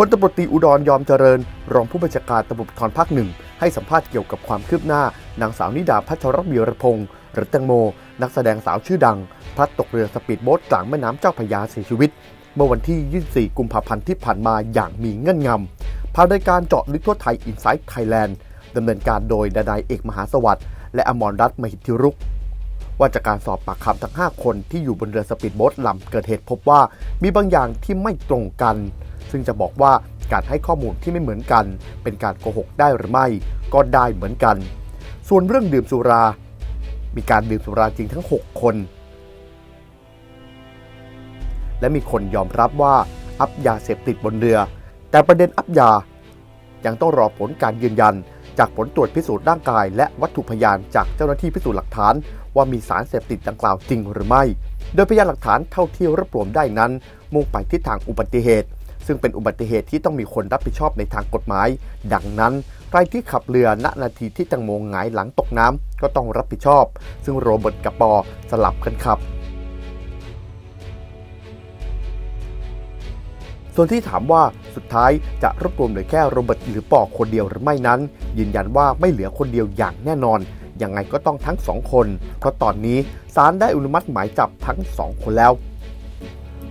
พลตำรวจตีอุดรยอมเจริญ รองผู้บัญชาการตำรวจภูธรภาคหนึ่งให้สัมภาษณ์เกี่ยวกับความคืบหน้า นางสาวนิดาพัชรวีรพงศ์หรือแตงโม นักแสดงสาวชื่อดัง พลัดตกเรือสปีดโบ๊ทกลางแม่น้ำเจ้าพยาเสียชีวิต เมื่อวันที่ 24 กุมภาพันธ์ที่ผ่านมาอย่างมีเงื่อนงำผ่านรายการเจาะลึกทั่วไทยอินไซต์ไทยแลนด์ดำเนินการโดยดนายเอกมหาสวัสดิ์และอมรรัตน์มหิทธิรุกว่าจากการสอบปากคำทั้ง 5 คนที่อยู่บนเรือสปีดโบ๊ทลำเกิดเหตุพบว่ามีบางอย่างที่ไม่ตรงกัน ซึ่งจะบอกว่าการให้ข้อมูลที่ไม่เหมือนกัน เป็นการโกหกได้หรือไม่ ก็ได้เหมือนกัน ส่วนเรื่องดื่มสุรา มีการดื่มสุราจริงทั้ง 6 คน และมีคนยอมรับว่าอัพยาเสพติดบนเรือ แต่ประเด็นอัพยา ยังต้องรอผลการยืนยัน จากผลตรวจพิสูจน์ร่างกาย และวัตถุพยานจากเจ้าหน้าที่พิสูจน์หลักฐาน ว่ามีสารเสพติดดังกล่าวจริงหรือไม่ โดยพยานหลักฐานเท่าที่รวบรวมได้นั้น มุ่งไปทิศทางอุบัติเหตุ ซึ่งเป็นอุบัติเหตุที่ต้องมีคนรับผิดชอบในทางกฎหมาย ดังนั้นใครที่ขับเรือณนาทีที่แตังโมหงายหลังตกน้ำก็ต้องรับผิดชอบ ซึ่งโรเบิร์ตกับปอสลับกันขับ ส่วนที่ถามว่าสุดท้ายจะรวบรวมเหลือแค่โรเบิร์ตหรือปอคนเดียวหรือไม่นั้น ยืนยันว่าไม่เหลือคนเดียวอย่างแน่นอนยังไงก็ต้องทั้งสองคน เพราะตอนนี้ศาลได้อนุมัติหมายจับทั้งสองคนแล้ว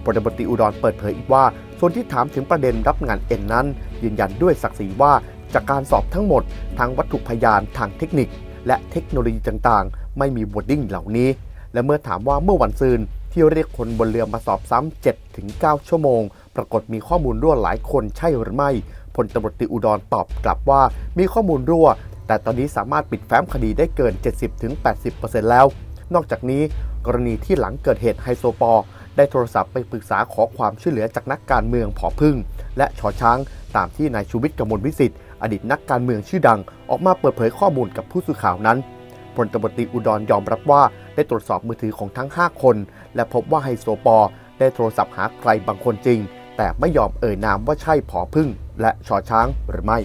พลตำรวจตรีอุดรเปิดเผยอีกว่า ส่วนที่ถามถึงประเด็นรับงานเอ็นนั้น ยืนยันด้วยศักดิ์ศรีว่าจากการสอบทั้งหมดทั้งวัตถุพยานทางเทคนิค และเทคโนโลยีต่างๆ ไม่มีบวดดิ้งเหล่านี้ และเมื่อถามว่าเมื่อวันซืนที่เรียกคนบนเรือมาสอบซ้ำ7-9ชั่วโมง ปรากฏมีข้อมูลรั่วหลายคนใช่หรือไม่พลตำรวจตรีอุดรตอบกลับว่า มีข้อมูลรั่ว แต่ตอนนี้สามารถปิดแฟ้มคดีได้เกิน 70-80%แล้ว นอกจากนี้กรณีที่หลังเกิดเหตุไฮโซปอ ได้โทรศัพท์ไปปรึกษาขอความช่วยเหลือจากนักการเมืองผอพึ่ง และชอช้าง ตามที่นายชูวิทย์กมลวิสิทธิ์อดีตนักการเมืองชื่อดัง ออกมาเปิดเผยข้อมูลกับผู้สื่อข่าวนั้นพลตำรวจตรีอุดรยอมรับว่าได้ตรวจสอบมือถือของทั้ง 5 คน และพบว่าไฮโซปอได้โทรศัพท์หาใครบางคนจริง แต่ไม่ยอมเอ่ยนามว่าใช่ผอพึ่ง และชอช้างหรือไม่